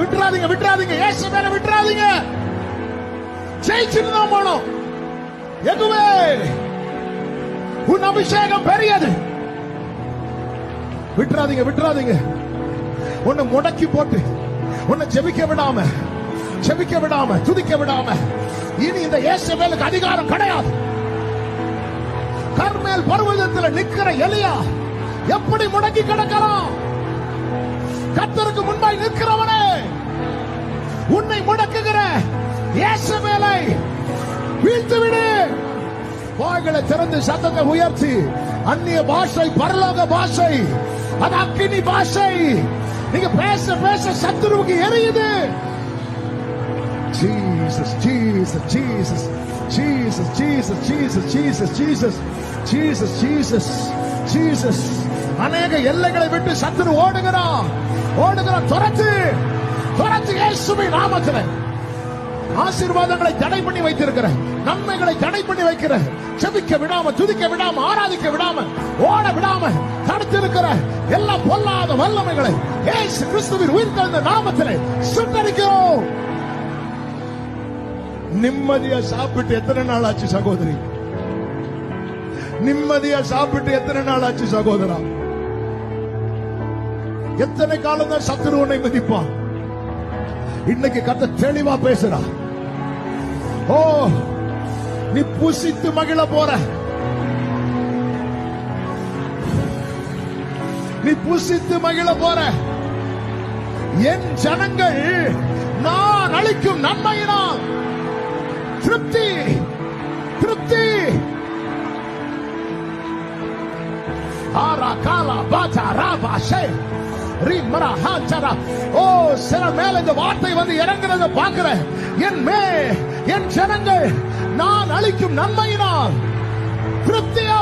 விட்டுறாதீங்க விட்டுறாதீங்க. ஏசு மேல விட்டுறாதீங்க. ஜெயிச்சுட்டு தான் போனோம். எதுவே? உன் அபிஷேகம் பெரியது. விட்டுறாதீங்க விட்டுறாதீங்க. உன்னை முடக்கி போட்டு உன்னை ஜெபிக்க விடாம ஜெபிக்க விடாம துதிக்க விடாம இனி இந்த இயேசுவேலுக்கு அதிகாரம் கிடையாது. கர்மேல் பர்வதத்தில் நிக்கிற எலியா எப்படி முடங்கி கிடக்கலாம்? கத்தருக்கு முன்பாய் நிற்கிறவனே இயேசுவேலை வீழ்த்து விடு வாய்களை திறந்து சத்தத்தை உயர்த்தி அந்நிய பாஷை பரலோக பாஷை அது அக்கினி பாஷை நீங்க பேச பேச சத்துருவுக்கு எரியுது Jesus, Jesus, Jesus, Jesus, Jesus, Jesus, Jesus, Jesus, Jesus, Jesus, Jesus. அநேக எல்லைகளை விட்டு சத்துரு ஓடுகிறான் ஓடுகிறான் துரத்து துரத்து இயேசுவின் நாமத்தில் ஆசீர்வாதங்களை தடை பண்ணி வைத்திருக்கிற நன்மைகளை தடை பண்ணி வைக்கிற செபிக்க விடாம துதிக்க விடாம ஆராதிக்க விடாம ஓட விடாம தடுத்திருக்கிற எல்லா பொல்லாத வல்லமைகளை ஏசு கிறிஸ்துவின் உயிர் கலந்த நாமத்திலே சுட்டரிக்கிறோம். நிம்மதியா சாப்பிட்டு எத்தனை நாள் ஆச்சு சகோதரி? நிம்மதியா சாப்பிட்டு எத்தனை நாள் ஆச்சு சகோதரா? எத்தனை காலம் தான் சத்துரு உன்னை மதிப்பான்? இன்னைக்கு கத்த தெளிவா பேசுறா. ஓ நீ புசித்து மகிழ போற. நீ புசித்து மகிழ போற. என் ஜனங்கள் நான் அளிக்கும் நன்மையினால். திருப்தி திருப்தி. ஆரா காலா பாஜா ராபா ஓ சில மேல இந்த வார்த்தை வந்து இறங்குறத பாக்குறேன் என் மே என் ஜனங்கள் நான் அளிக்கும் நன்மையினால் திருப்தியா